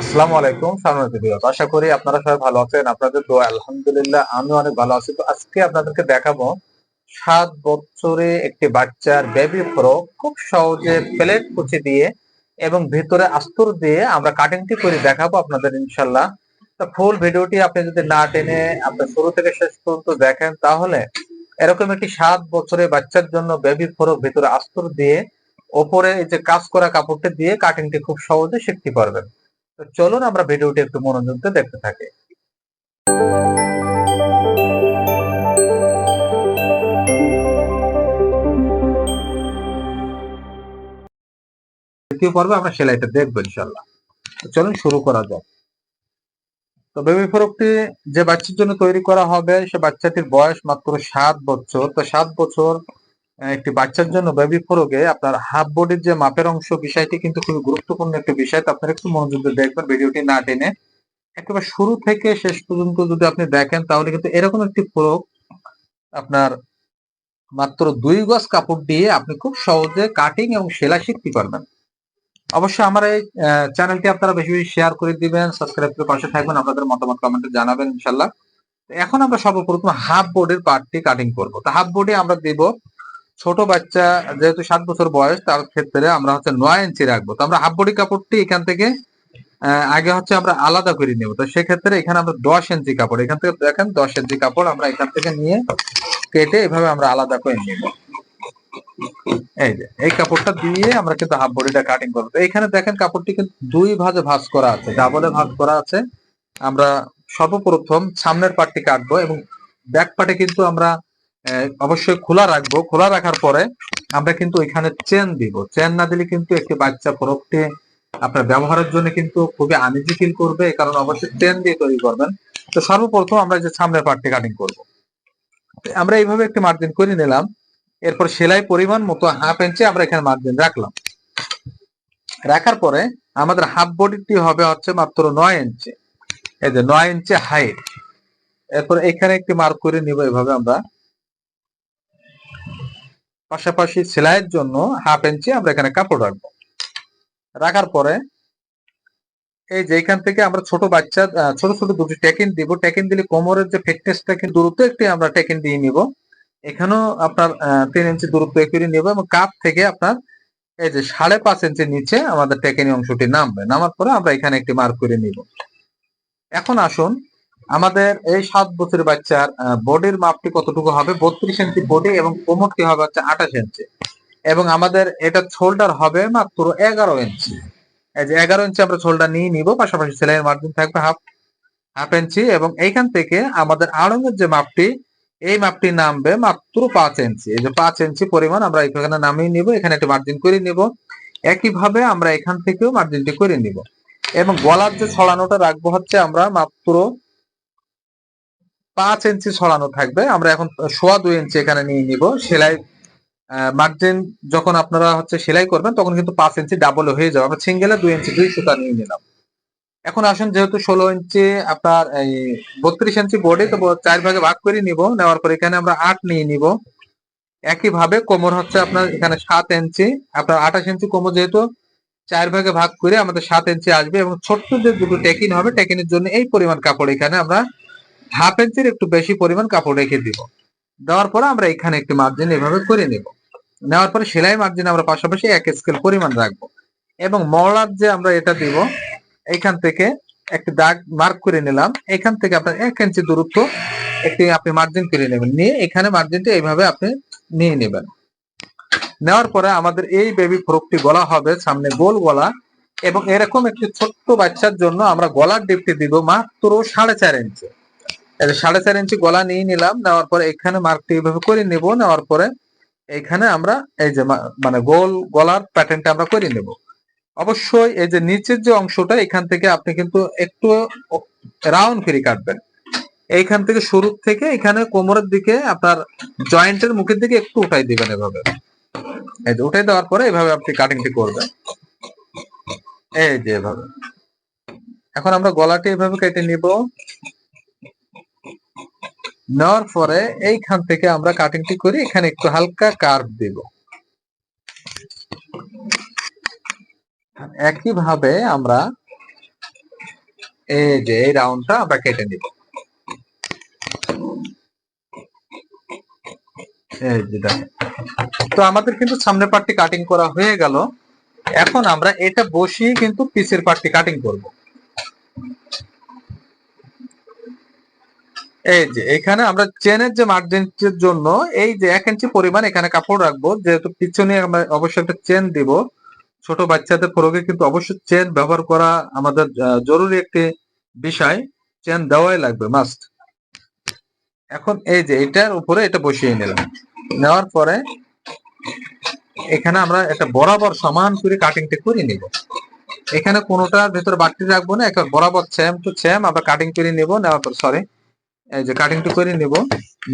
আসসালামু আলাইকুম ভিউয়ার্স আশা করি আপনারা সবাই ভালো আছেন, আপনাদের আলহামদুলিল্লাহ, আমি অনেক ভালো আছি। তো আজকে আপনাদেরকে দেখাবো সাত বছরে একটি বাচ্চার বেবি ফ্রক খুব সহজে প্লেট কুচি দিয়ে এবং ভিতরে আস্তর দিয়ে আমরা কাটিংটি করে দেখাবো আপনাদের ইনশাল্লাহ তো ফুল ভিডিওটি আপনি যদি না টেনে আপনার শুরু থেকে শেষ পর্যন্ত দেখেন, তাহলে এরকম একটি সাত বছরের বাচ্চার জন্য বেবি ফ্রক ভিতরে আস্তর দিয়ে ওপরে এই যে কাজ করা কাপড়টি দিয়ে কাটিংটি খুব সহজে শিখতে পারবেন। তো চলুন আমরা ভিডিওটি একটু মনোযোগ দিয়ে দেখতে থাকি। দ্বিতীয় পর্বে আমরা সেলাইটা দেখব ইনশাল্লাহ চলুন শুরু করা যাক। তো বেবি ফ্রকটি যে বাচ্চার জন্য তৈরি করা হবে, সে বাচ্চাটির বয়স মাত্র সাত বছর। তো সাত বছর একটি বাচ্চার জন্য বেবি ফ্রকে আপনার হাফ বডির যে মাপের অংশ বিষয়টি কিন্তু খুবই গুরুত্বপূর্ণ একটি বিষয়। আপনারা একটু মনোযোগ দিয়ে দেখবেন, ভিডিওটি না টেনে। একেবারে শুরু থেকে শেষ পর্যন্ত যদি আপনি দেখেন, তাহলে কিন্তু এরকম একটি ফ্রক আপনার মাত্র দুই গজ কাপড় দিয়ে আপনি খুব সহজে কাটিং এবং সেলাই শিখতে পারবেন। অবশ্যই আমার এই চ্যানেলটি আপনারা বেশি বেশি শেয়ার করে দিবেন সাবস্ক্রাইব করে পাশে থাকবেন, আপনাদের মতামত কমেন্টে জানাবেন ইনশাল্লাহ এখন আমরা সর্বপ্রথম হাফ বোর্ডের পার্টটি কাটিং করব। তো হাফ বোর্ডে আমরা দেব ছোট বাচ্চা, যেহেতু সাত বছর বয়স, তার ক্ষেত্রে আমরা হচ্ছে নয় ইঞ্চি রাখব। তো আমরা হাফ বডি কাপড়টি এখান থেকে আগে হচ্ছে আমরা আলাদা করে নেব। তো সেক্ষেত্রে এখানে আমরা দশ ইঞ্চি কাপড়, এখান থেকে দেখেন দশ ইঞ্চি কাপড় আমরা এখান থেকে নিয়ে কেটে এভাবে আমরা আলাদা করে নিব। এই যে, এই কাপড়টা দিয়ে আমরা কিন্তু হাফ বডিটা কাটিং করব। তো এখানে দেখেন কাপড়টি কিন্তু দুই ভাঁজে ভাজ করা আছে ডাবলে ভাজ করা আছে। আমরা সর্বপ্রথম সামনের পার্টটি কাটবো এবং ব্যাক পার্টে কিন্তু আমরা অবশ্যই খোলা রাখব। খোলা রাখার পরে আমরা কিন্তু এখানে চেন দিব। চেন না দিলে কিন্তু একটি বাচ্চা ফরকটি আপনার ব্যবহারের জন্য কিন্তু খুবই আনিজি ফিল করবে কারণে অবশ্যই চেন দিয়ে তৈরি করবেন। তো সর্বপ্রথম আমরা যে সামনের পার্টটি কাটিং করব। আমরা এইভাবে একটি মার্জিন করে নিলাম। এরপর সেলাই পরিমাণ মতো হাফ ইঞ্চি আমরা এখানে মার্জিন রাখলাম। রাখার পরে আমাদের হাফ বডিটি হবে হচ্ছে মাত্র নয় ইঞ্চি এই যে নয় ইঞ্চি হাইট এরপর এখানে একটি মার্ক করে নিব এভাবে আমরা। পাশাপাশি সেলাইয়ের জন্য হাফ ইঞ্চি আমরা এখানে কাপড় রাখব। রাখার পরে এই যেখান থেকে আমরা ছোট বাচ্চা ছোট ছোট দুটি টেকিন দিব। টেকিন দিলে কোমরের যে ফিটনেসটা কিন্তু দূরত্ব একটি আমরা টেকিন দিয়ে নিব। এখানেও আপনার তিন ইঞ্চি দূরত্ব করে নিব এবং কাপ থেকে আপনার এই যে সাড়ে পাঁচ ইঞ্চির নিচে আমাদের টেকিনি অংশটি নামবে। নামার পরে আমরা এখানে একটি মার্ক করে নিব। এখন আসুন আমাদের এই সাত বছর বাচ্চার বডির মাপটি কতটুকু হবে? বত্রিশ ইঞ্চি বডি এবং কোমরটি হবে হচ্ছে আঠাশ ইঞ্চি এবং আমাদের এটা শোল্ডার হবে মাত্র এগারো ইঞ্চি এই যে এগারো ইঞ্চি আমরা শোল্ডার নিয়ে নিব, পাশাপাশি সেলাইয়ের মার্জিন থাকবে হাফ হাফ ইঞ্চি এবং এইখান থেকে আমাদের আড়ঙের যে মাপটি, এই মাপটি নামবে মাত্র পাঁচ ইঞ্চি এই যে পাঁচ ইঞ্চি পরিমাণ আমরা এখানে নামিয়ে নিব, এখানে একটি মার্জিন করে নিব। একইভাবে আমরা এখান থেকেও মার্জিনটি করে নিব। এবং গলার যে ছড়ানোটা রাখব হচ্ছে আমরা মাত্র পাঁচ ইঞ্চি ছড়ানো থাকবে। আমরা এখন সোয়া দুই ইঞ্চি এখানে নিয়ে নিব। সেলাই মার্জিন যখন আপনারা হচ্ছে সেলাই করবেন, তখন কিন্তু পাঁচ ইঞ্চি ডাবল হয়ে যাবে। আমরা সিঙ্গেলে দুই ইঞ্চি দুই সুতা নিয়ে নিলাম। এখন আসুন, যেহেতু ষোলো ইঞ্চি আপনার এই বত্রিশ ইঞ্চি বডি তো চার ভাগে ভাগ করে নিব। নেওয়ার পর এখানে আমরা আট নিয়ে নিব। একইভাবে কোমর হচ্ছে আপনার এখানে সাত ইঞ্চি আপনার আঠাশ ইঞ্চি কোমর যেহেতু চার ভাগে ভাগ করে আমাদের সাত ইঞ্চি আসবে এবং ছোট্ট যে দুটো টেকিন হবে টেকিনের জন্য এই পরিমাণ কাপড় এখানে আমরা হাফ ইঞ্চির একটু বেশি পরিমাণ কাপড় রেখে দিব। দেওয়ার পরে আমরা এখানে একটি মার্জিন এভাবে করে নেব। নেওয়ার পরে সেলাই মার্জিন আমরা পাশাপাশি এক স্কেল পরিমাণ রাখব। এবং মলার যে আমরা এটা দিব, এখান থেকে একটি দাগ মার্ক করে নিলাম। এখান থেকে আপনার এক ইঞ্চি দূরত্ব একটি আপনি মার্জিন করে নেবেন। নিয়ে এখানে মার্জিনটা এইভাবে আপনি নিয়ে নেবেন। নেওয়ার পরে আমাদের এই বেবি ফ্রকটি গলা হবে সামনে গোল গলা। এবং এরকম একটি ছোট্ট বাচ্চার জন্য আমরা গলার ডিপটি দিব মাত্র সাড়ে চার ইঞ্চি সাড়ে চার ইঞ্চি গলা নিয়ে নিলাম, নেওয়ার পরে এখানে মার্কটি এইভাবে করে নিব, নেওয়ার পরে এইখানে আমরা এই যে মানে গোল গলার প্যাটার্নটা আমরা করে নেব। অবশ্যই এই যে নিচের যে অংশটা, এখান থেকে আপনি কিন্তু একটু রাউন্ড ফিরে কাটবেন। এইখান থেকে শুরু থেকে এখানে কোমরের দিকে আপনার জয়েন্টের মুখের দিকে একটু উঠাই দিবেন এভাবে। এই যে উঠাই দেওয়ার পরে এভাবে আপনি কাটিংটি করবেন। এই যে এভাবে। এখন আমরা গলাটি এভাবে কেটে নিব। নেওয়ার পরে এইখান থেকে আমরা কাটিংটি করি, এখানে একটু হালকা কার্ভ দিব। একইভাবে আমরা এই যে এই রাউন্ডটা আমরা কেটে নিব। তো আমাদের কিন্তু সামনের পার্টটি কাটিং করা হয়ে গেল। এখন আমরা এটা বসিয়ে কিন্তু পিসের পার্টটি কাটিং করব। এই যে, এখানে আমরা চেনের যে মার্জিনের জন্য এই যে এক ইঞ্চি পরিমাণ এখানে কাপড় রাখব, যেহেতু পিছনে আমরা অবশ্যই একটা চেন দিব। ছোট বাচ্চাদের ফ্রকে কিন্তু অবশ্যই চেন ব্যবহার করা আমাদের জরুরি একটি বিষয়। চেন দেওয়াই লাগবে মাস্ট এখন এই যে এটার উপরে এটা বসিয়ে নিলাম। নেওয়ার পরে এখানে আমরা একটা বরাবর সমান করে কাটিংটা করে নিব। এখানে কোনোটার ভেতরে বাড়তি রাখব না একটা বরাবর সেম টু সেম আমরা কাটিং করে নিব, নেওয়ার পর সরি এই যে কাটিংটা করে নিব।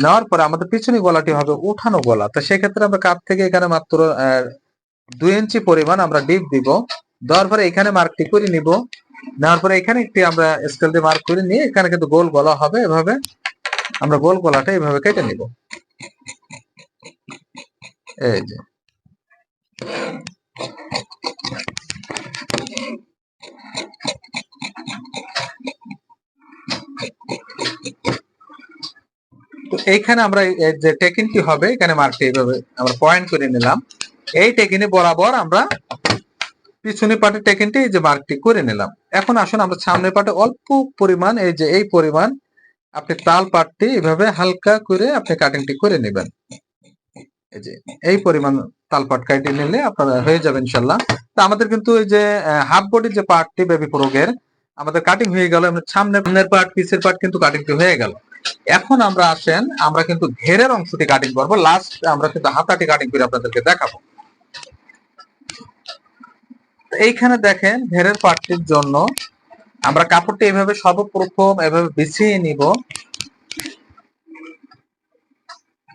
নেওয়ার পরে আমাদের পিছনে গলাটি হবে উঠানো গলা। তো সেক্ষেত্রে আমরা কাপ থেকে এখানে মাত্র দুই ইঞ্চি পরিমাণ আমরা ডিপ দিব। দেওয়ার পরে এখানে মার্কটি করে নিব। নেওয়ার পরে এখানে একটি আমরা স্কেল দিয়ে মার্ক করে নিয়ে এখানে কিন্তু গোল গলা হবে। এভাবে আমরা গোল গলাটা এইভাবে কেটে নিব। এই যে। এইখানে আমরা যে টেকিনটি হবে, এখানে মার্কটি এইভাবে আমরা পয়েন্ট করে নিলাম। এই টেকিনে বরাবর আমরা পিছনে পাটে টেকিনটি এই যে মার্কটি করে নিলাম। এখন আসুন আমরা সামনের পাটে অল্প পরিমাণ, এই যে এই পরিমাণ আপনি তাল পাটটি এইভাবে হালকা করে আপনি কাটিংটি করে নেবেন। এই যে এই পরিমাণ তাল পাট কাটিয়ে নিলে আপনারা হয়ে যাবে ইনশাল্লাহ তো আমাদের কিন্তু এই যে হাফ বডির যে পার্টটি বেবি প্রোগের আমাদের কাটিং হয়ে গেল। এমনি সামনের পার্ট পিসের পার্ট কিন্তু কাটিংটি হয়ে গেল। এখন আমরা আসেন, আমরা কিন্তু ঘেরের অংশটি কাটিং করব। লাস্ট আমরা কিন্তু হাতাটি কাটিং করে আপনাদেরকে দেখাবো। এইখানে দেখেন ঘেরের পার্টটির জন্য আমরা কাপড়টি এভাবে সর্বপ্রথম এভাবে বিছিয়ে নিব।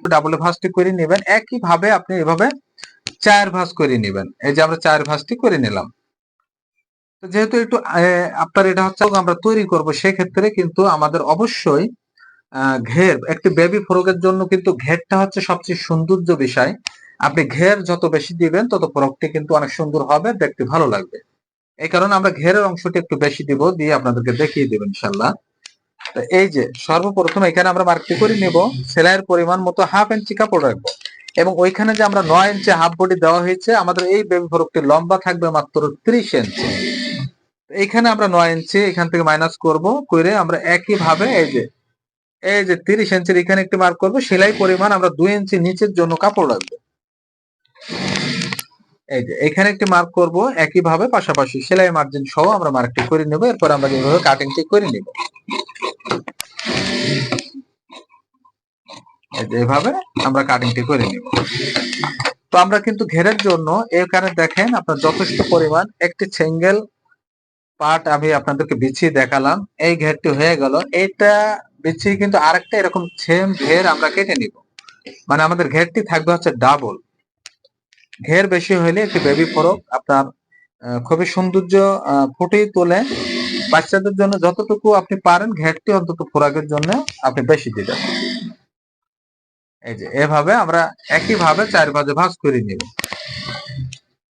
ডাবল ভাঁজটি করে নেবেন। একই ভাবে আপনি এভাবে চার ভাঁজ করে নেবেন। এই যে আমরা চার ভাঁজটি করে নিলাম। যেহেতু একটু আপনার এটা হচ্ছে আমরা তৈরি করব, সেক্ষেত্রে কিন্তু আমাদের অবশ্যই ঘের, একটি বেবি ফ্রকের জন্য কিন্তু ঘেরটা হচ্ছে সবচেয়ে সৌন্দর্য বিষয়। আপনি ঘের যত বেশি দিবেন, তত ফ্রকটি কিন্তু অনেক সুন্দর হবে, দেখতে ভালো লাগবে। এই কারণে আমরা ঘেরের অংশটি একটু বেশি দিব, দিয়ে আপনাদেরকে দেখিয়ে দেব ইনশাল্লাহ এই যে, সর্বপ্রথম এখানে আমরা মার্কটি করে নেব, সেলাইয়ের পরিমাণ মতো হাফ ইঞ্চি কাপড় রাখব। এবং ওইখানে যে আমরা নয় ইঞ্চি হাফ বডি দেওয়া হয়েছে, আমাদের এই বেবি ফ্রকটি লম্বা থাকবে মাত্র ত্রিশ ইঞ্চি তো এইখানে আমরা নয় ইঞ্চি এখান থেকে মাইনাস করব, করে আমরা একই ভাবে এই যে এই যে তিরিশ ইঞ্চির এখানে একটি মার্ক করব, সেলাই পরিমাণ আমরা দুই ইঞ্চি নিচের জন্য কাপড় রাখব। এই যে এখানে একটি মার্ক করব একই ভাবে পাশাপাশি সেলাই মার্জিন সহ আমরা মার্কটি করে নেব, এরপর আমরা যেভাবে কাটিংটি করে নিব। এই যে এভাবে আমরা কাটিংটি করে নিব। তো আমরা কিন্তু ঘেরের জন্য, এখানে দেখেন আপনার যথেষ্ট পরিমাণ একটি সিঙ্গেল পার্ট আমি আপনাদেরকে বিছিয়ে দেখালাম। এই ঘেরটি হয়ে গেল। এটা বিছিয়ে কিন্তু আরেকটা এরকম সেম ঘের আমরা কেটে নিব। মানে আমাদের ঘেরটি থাকবে হচ্ছে ডাবল ঘের বেশি হলে একটি বেবি ফরক আপনার খুবই সৌন্দর্য ফুটিয়ে তোলে। বাচ্চাদের জন্য যতটুকু আপনি পারেন, ঘেরটি অন্তত ফোরাকের জন্য আপনি বেশি দিবেন। এই যে, এভাবে আমরা একই ভাবে চার ভাজে ভাঁজ করে নিব।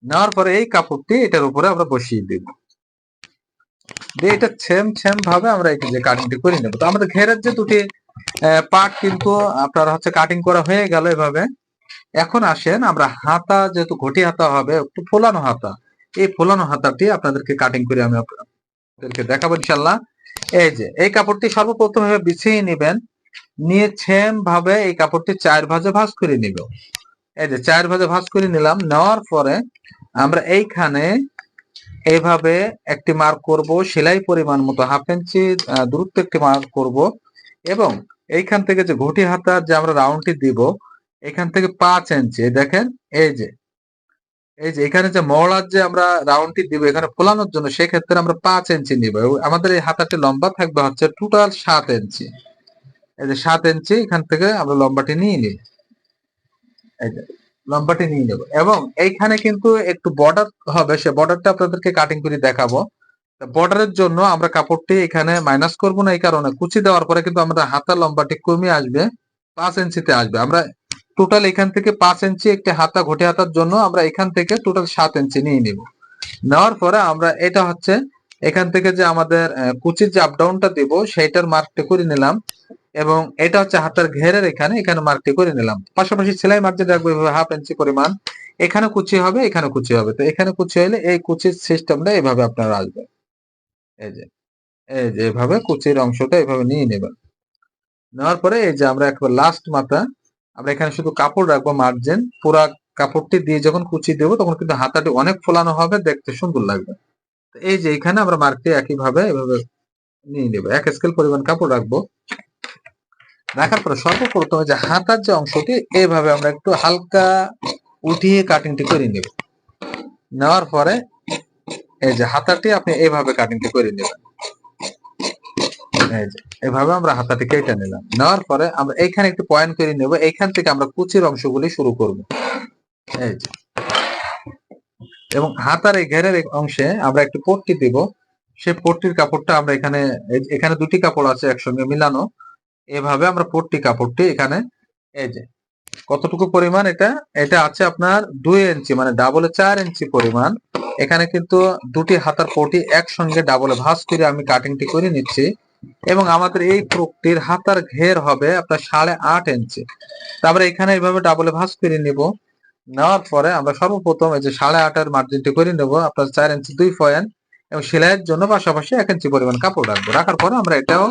নেওয়ার পরে এই কাপড়টি এটার উপরে আমরা বসিয়ে দিব। দিয়ে এটা সেম সেম ভাবে আমরা এই যে কাটিংটি করে নেব। তো আমাদের ঘেরের যে দুটি পার্ট কিন্তু আপনার হচ্ছে কাটিং করা হয়ে গেল এভাবে। এখন আসেন, আমরা হাতা যেহেতু ঘটি হাতা হবে, একটু ফোলানো হাতা। এই ফোলানো হাতাটি আপনাদেরকে কাটিং করে আমি আপনাদেরকে দেখাবো ইনশাল্লাহ এই যে, এই কাপড়টি সর্বপ্রথম বিছিয়ে নেবেন। নিয়ে সেম ভাবে এই কাপড়টি চার ভাজে ভাঁজ করে নিব। এই যে, চার ভাজে ভাঁজ করে নিলাম। নেওয়ার পরে আমরা এইখানে এইভাবে একটি মার্ক করব, সেলাই পরিমাণ মতো হাফ ইঞ্চি দূরত্ব একটি মার্ক করব এবং এইখান থেকে যে ঘটি হাতার যে আমরা রাউন্ডটি দিব, এখান থেকে পাঁচ ইঞ্চি দেখেন, এই যে এই যে, এখানে যে মহড়ার যে আমরা রাউন্ডটি দিব, এখানে ফোলানোর জন্য সেক্ষেত্রে আমরা পাঁচ ইঞ্চি নিব আমাদের এই হাতাটি লম্বা থাকবে হচ্ছে টোটাল সাত ইঞ্চি এই যে সাত ইঞ্চি এখান থেকে আমরা লম্বাটি নিয়ে নিই, এই যে লম্বাটি নিয়ে নেব। এবং এইখানে কিন্তু একটু বর্ডার হবে, সে বর্ডারটা আপনাদেরকে কাটিং করে দেখাবো। বর্ডারের জন্য আমরা কাপড়টি এখানে মাইনাস করব না, এই কারণে কুচি দেওয়ার পরে কিন্তু আমরা হাতা লম্বাটি কমে আসবে, পাঁচ ইঞ্চিতে আসবে। আমরা টোটাল এখান থেকে পাঁচ ইঞ্চি একটি হাতা ঘটে হাতার জন্য আমরা এখান থেকে টোটাল সাত ইঞ্চি নিয়ে নিব। নেওয়ার পরে আমরা এটা হচ্ছে এখান থেকে যে আমাদের কুচির যে আপ ডাউনটা দিব, সেইটার মার্কটি করে নিলাম। এবং এটা হচ্ছে হাতের ঘেরের এখানে এখানে মার্কটি করে নিলাম। পাশাপাশি সেলাই মার্জিন রাখব হাফ ইঞ্চি পরিমাণ। এখানে কুচি হবে, এখানে কুচি হবে। তো এখানে কুচি হলে এই কুচির সিস্টেমটা এভাবে আপনারা আসবে। এই যে এই যে এভাবে কুচির অংশটা এভাবে নিয়ে নেবেন। নেওয়ার পরে এই যে আমরা একবার লাস্ট মাথা, আমরা এখানে শুধু কাপড় রাখব মার্জিন পুরা কাপড়টি দিয়ে যখন কুচি দেবো, তখন কিন্তু হাতাটি অনেক ফোলানো হবে, দেখতে সুন্দর লাগবে। এই যে এখানে আমরা মার্কটি একইভাবে এভাবে নিয়ে নেব। এক স্কেল পরিমাণ কাপড় রাখব। রাখার পরে সর্বপ্রথম যে হাতার যে অংশটি এইভাবে আমরা একটু হালকা উঠিয়ে কাটিংটি করে নেব। নেওয়ার পরে এই যে হাতাটি আপনি এইভাবে কাটিংটি করে নেবেন। এই যে, এভাবে আমরা হাতাটি কেটে নিলাম। নেওয়ার পরে আমরা এইখানে একটু পয়েন্ট করে নেব। এইখান থেকে আমরা কুচির অংশগুলি শুরু করব। এই যে এবং হাতার এই ঘেরের অংশে আমরা একটু পট্টি দিব। সেই পট্টির কাপড়টা আমরা এখানে এখানে দুটি কাপড় আছে একসঙ্গে মিলানো। এভাবে আমরা পট্টি কাপড়টি এখানে, এই যে কতটুকু পরিমাণ এটা? এটা আছে আপনার দুই ইঞ্চি মানে ডাবলে চার ইঞ্চি পরিমাণ। এখানে কিন্তু দুটি হাতার পটি একসঙ্গে ডাবলে ভাঁজ করে আমি কাটিংটি করে নিচ্ছি। এবং আমাদের এই ফ্রকটির হাতার ঘের হবে আপনার সাড়ে আট ইঞ্চি। তারপরে এখানে এইভাবে ডাবলে ভাঁজ করে নিব। নেওয়ার পরে আমরা সর্বপ্রথম এই যে সাড়ে আটের মার্জিনটি করে নেব, আপনার চার ইঞ্চি দুই পয়েন্ট এবং সেলাইয়ের জন্য পাশাপাশি এক ইঞ্চি পরিমাণ কাপড় রাখব। রাখার পরে আমরা এটাও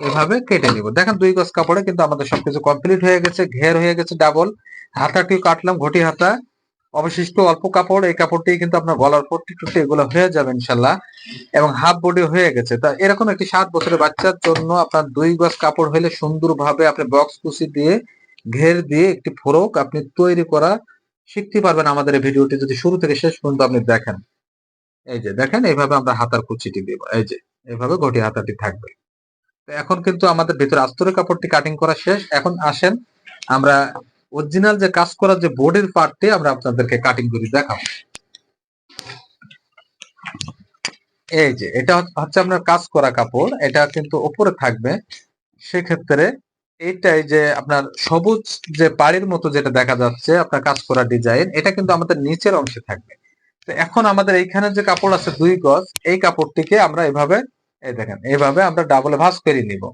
এভাবে কেটে নিব। দেখেন দুই গজ কাপড়ে কিন্তু আমাদের সবকিছু কমপ্লিট হয়ে গেছে, ঘের হয়ে গেছে ডাবল হাতাটিও কাটলাম, ঘটি হাতা। অবশিষ্ট অল্প কাপড়, এই কাপড়টি কিন্তু আপনার গলার পট্টি টুটি এগুলো হয়ে যাবে ইনশাল্লাহ। এবং হাফ বডি হয়ে গেছে। তা এরকম একটি সাত বছরের বাচ্চার জন্য আপনার দুই গজ কাপড় হলে সুন্দরভাবে আপনি বক্স কুচি দিয়ে, ঘের দিয়ে একটি ফোরক আপনি তৈরি করা শিখতে পারবেন আমাদের এই ভিডিওটি যদি শুরু থেকে শেষ পর্যন্ত আপনি দেখেন। এই যে দেখেন, এইভাবে আমরা হাতার কুচিটি দিব। এই যে, এইভাবে ঘটি হাতাটি থাকবে। তো এখন কিন্তু আমাদের ভিতরে আস্তরের কাপড়টি কাটিং করা শেষ। এখন আসেন, আমরা অরিজিনাল যে কাজ করা যে বোর্ডের পার্টটি আমরা আপনাদেরকে কাটিং করে দেখাবো। এই যে, এটা হচ্ছে আপনার কাজ করা কাপড়। এটা কিন্তু উপরে থাকবে। সেক্ষেত্রে এইটাই যে আপনার সবুজ যে বাড়ির মতো যেটা দেখা যাচ্ছে, আপনার কাজ করা ডিজাইন এটা কিন্তু আমাদের নিচের অংশে থাকবে। তো এখন আমাদের এইখানে যে কাপড় আছে দুই গজ, এই কাপড়টিকে আমরা এভাবে, এই দেখেন এইভাবে আমরা ডাবল ভাঁজ করে নিব।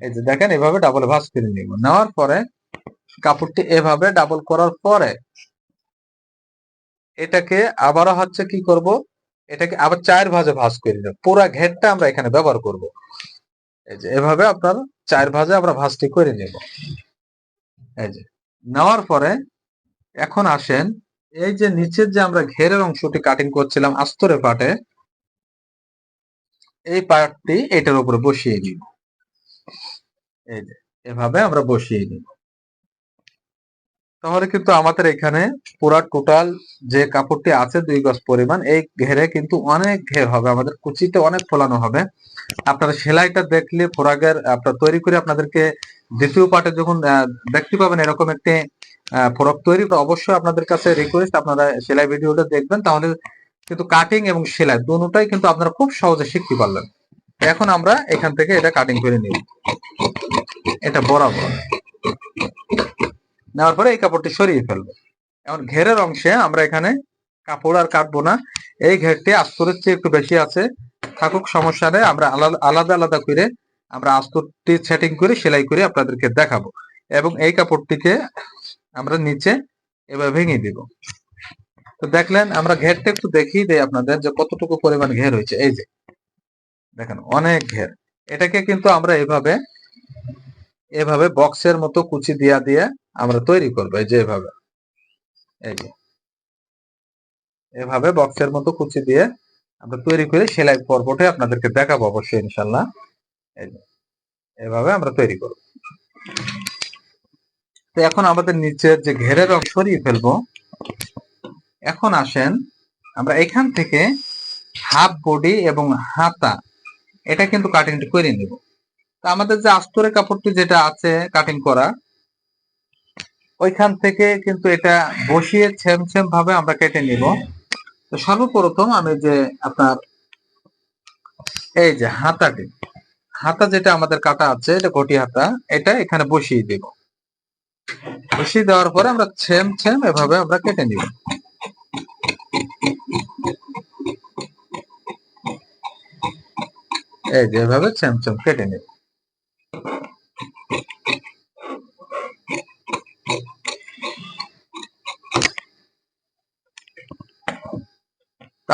এই যে দেখেন, এভাবে ডাবল ভাঁজ করে নিব। নেওয়ার পরে কাপড়টি এভাবে ডাবল করার পরে এটাকে আবারও হচ্ছে কি করব? এটাকে আবার চার ভাজে ভাঁজ করে নেব। পুরা ঘেরটা আমরা এখানে ব্যবহার করব। এই যে, এভাবে আপনার চার ভাজে আমরা ভাজটি করে নেব। এই যে, নেওয়ার পরে এখন আসেন, এই যে নিচের যে আমরা ঘেরের অংশটি কাটিং করছিলাম আস্তরে পাটে, এই পার্টটি এটার উপরে বসিয়ে নিব এই যে, এভাবে আমরা বসিয়ে নিব তাহলে কিন্তু আমাদের এখানে পুরা টোটাল যে কাপড়টি আছে দুই গজ পরিমাণ, এই ঘেরে কিন্তু অনেক ঘের হবে, আমাদের কুচিতে অনেক ফোলানো হবে। আপনারা সেলাইটা দেখলে ফোরাগের আপনার তৈরি করে আপনাদেরকে দ্বিতীয় পার্টে যখন দেখতে পাবেন এরকম একটি ফরক তৈরি অবশ্যই আপনাদের কাছে রিকোয়েস্ট আপনারা সেলাই ভিডিওটা দেখবেন, তাহলে কিন্তু কাটিং এবং সেলাই দুটোটাই কিন্তু আপনারা খুব সহজে শিখতে পারলেন। এখন আমরা এখান থেকে এটা কাটিং করে নিব এটা বরাবর। নেওয়ার পরে এই কাপড়টি সরিয়ে ফেলব। এখন ঘেরের অংশে আমরা এখানে কাপড় আর কাটবো না। এই ঘেরটি আস্তরের চেয়ে একটু বেশি আছে। থাকুক, সমস্যা নেই। আমরা আলাদা আলাদা করে আমরা আস্তরটি সেটিং করে, সেলাই করে আপনাদেরকে দেখাবো। এবং এই কাপড়টিকে আমরা নিচে এবার ভেঙে দিব। তো দেখলেন, আমরা ঘেরটা একটু দেখিয়ে দেয় আপনাদের যে কতটুকু পরিমাণ ঘের হয়েছে। এই যে, দেখেন, অনেক ঘের। এটাকে কিন্তু আমরা এভাবে এভাবে বক্সের মতো কুচি দিয়া দিয়ে আমরা তৈরি করব, এই যে এভাবে। এই যে। এভাবে বক্সের মতো কুচি দিয়ে আমরা তৈরি করে সেলাই পর্বটে আপনাদেরকে দেখাবো অবশ্যই ইনশাল্লাহ এই যে। এভাবে আমরা তৈরি করব। তো এখন আমাদের নিচের যে ঘেরের রং সরিয়ে ফেলব। এখন আসেন, আমরা এখান থেকে হাফ বডি এবং হাতা, এটা কিন্তু কাটিংটি করে নিব। তো আমাদের যে আস্তরের কাপড়টি যেটা আছে কাটিং করা, ওইখান থেকে কিন্তু এটা বসিয়ে সেম সেম ভাবে আমরা কেটে নিব। তো সর্বপ্রথম আমি যে আপনার এই যে হাতাটি, হাতা যেটা আমাদের কাটা আছে, এটা ঘটি হাতা, এটা এখানে বসিয়ে দেব। বসিয়ে দেওয়ার পরে আমরা সেম সেম এভাবে আমরা কেটে নিব। এই যে এভাবে ছেমছেম কেটে নিব।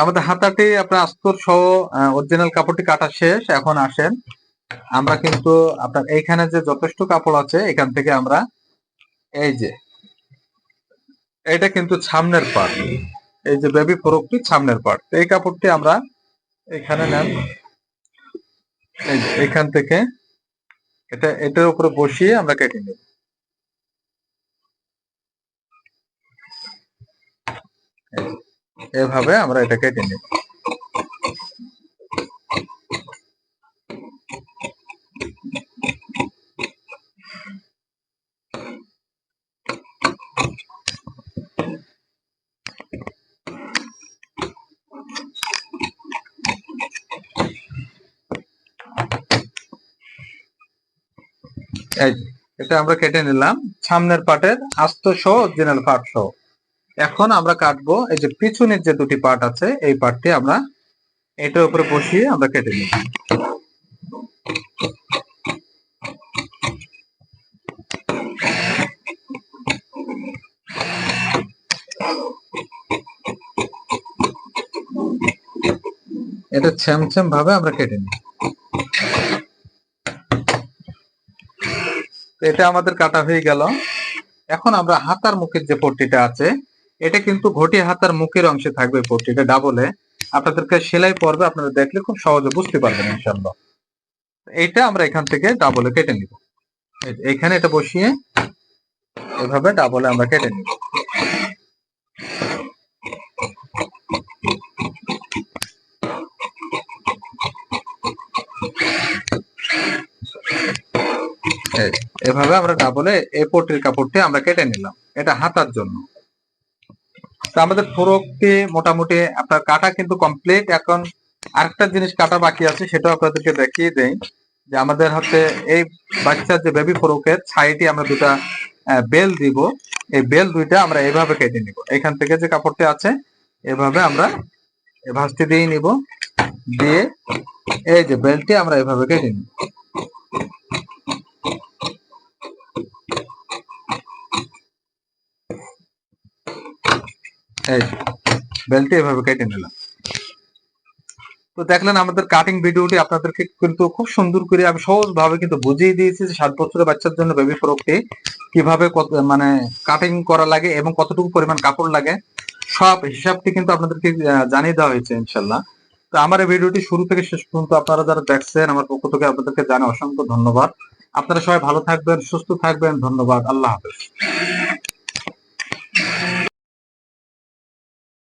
আমাদের হাতাটি আপনার আস্তর সহ অরিজিনাল কাপড়টি কাটা শেষ, এখন আসেন। আমরা কিন্তু আপনার এইখানে যে যথেষ্ট কাপড় আছে, এখান থেকে আমরা এই যে, এটা কিন্তু সামনের পার্ট এই যে বেবি ফ্রকটি সামনের পার্ট এই কাপড়টি আমরা এখানে নেন। এখান থেকে এটা এটার উপরে বসিয়ে আমরা কেটে নেব। এভাবে আমরা এটা কেটে নেব। এটা আমরা কেটে নিলাম। সামনের পার্টের আস্ত সহ অরিজিনাল পার্ট সহ। এখন আমরা কাটবো, এই যে পিছনের যে দুটি পার্ট আছে, এই পার্টটি আমরা এটার উপরে বসিয়ে আমরা কেটে নিব। এটা ছ্যামছ্যাম ভাবে আমরা কেটে নিই এটা আমাদের কাটা হয়ে গেল। এখন আমরা হাতার মুখের যে পট্টিটা আছে, এটা কিন্তু ঘটি হাতার মুখের অংশে থাকবে পট্টিটা ডাবলে আপনাদেরকে সেলাই পর্বে আপনারা দেখলে খুব সহজে বুঝতে পারবেন ইনশাল্লাহ এইটা আমরা এখান থেকে ডাবলে কেটে নিব। এখানে এটা বসিয়ে এভাবে ডাবলে আমরা কেটে নিব। এভাবে আমরা ডাবলে এই পটির কাপড়টি আমরা কেটে নিলাম। এটা হাতার জন্য। তো আমাদের ফোরকটি মোটামুটি আপনার কাটা কিন্তু কমপ্লিট এখন আরেকটা জিনিস কাটা বাকি আছে, সেটাও আপনাদেরকে দেখিয়ে দেই। যে আমাদের হচ্ছে এই বাচ্চার যে বেবি ফোরকের ছাইটি আমরা দুটা বেল দিব। এই বেল দুইটা আমরা এভাবে কেটে নিব। এখান থেকে যে কাপড়টি আছে, এভাবে আমরা এ ভাঁজটি দিয়ে নিব। দিয়ে এই যে বেলটি আমরা এভাবে কেটে নিব। এই বেলটি এভাবে কেটে নিলাম। তো দেখলেন আমাদের কাটিং ভিডিওটি আপনাদেরকে কিন্তু খুব সুন্দর করে আমি সহজ ভাবে কিন্তু বুঝিয়ে দিয়েছি যে সাত বছরের বাচ্চার জন্য বেবি ফ্রকটি কীভাবে মানে কাটিং করা লাগে এবং কতটুকু পরিমাণ কাপড় লাগে, সব হিসাবটি কিন্তু আপনাদেরকে জানিয়ে দেওয়া হয়েছে ইনশাল্লাহ তো আমার এই ভিডিওটি শুরু থেকে শেষ পর্যন্ত আপনারা যারা দেখছেন, আমার পক্ষ থেকে আপনাদেরকে জানাই অসংখ্য ধন্যবাদ। আপনারা সবাই ভালো থাকবেন, সুস্থ থাকবেন, ধন্যবাদ। আল্লাহ হাফেজ।